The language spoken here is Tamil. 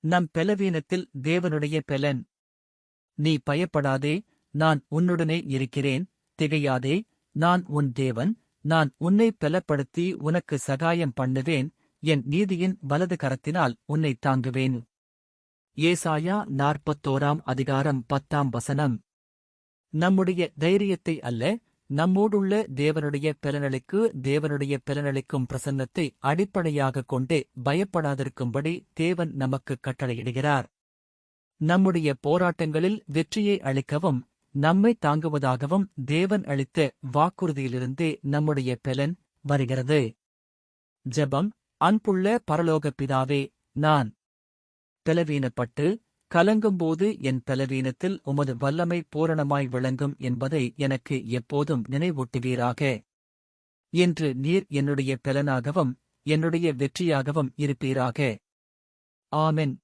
நம் பெலவீனத்தில் தேவனுடைய பெலன். நீ பயப்படாதே நான் உன்னுடனே இருக்கிறேன் திகையாதே நான் உன் தேவன் நான் உன்னை பெலப்படுத்தி உனக்கு சகாயம் பண்ணுவேன் என் நீதியின் வலது கரத்தினால் உன்னை தாங்குவேன். ஏசாயா நாற்பத்தோராம் அதிகாரம் பத்தாம் வசனம். நம்முடைய தைரியத்தை அல்ல நம்மோடுள்ள தேவனுடைய பலனளிக்கு தேவனுடைய பலனளிக்கும் பிரசன்னத்தை அடிப்படையாகக் கொண்டே பயப்படாதிருக்கும்படி தேவன் நமக்கு கட்டளையிடுகிறார். நம்முடைய போராட்டங்களில் வெற்றியை அளிக்கவும் நம்மை தாங்குவதாகவும் தேவன் அளித்த வாக்குறுதியிலிருந்தே நம்முடைய பலன் வருகிறது. ஜெபம் அன்புள்ள பரலோக பிதாவே நான். பலவீனப்பட்டு கலங்கும்போது என் பலவீனத்தில் உமது வல்லமை பூரணமாய் விளங்கும் என்பதை எனக்கு எப்போதும் நினைவூட்டுவீராக. என்று நீர் என்னுடைய பலனாகவும் என்னுடைய வெற்றியாகவும் இருப்பீராக. ஆமென்.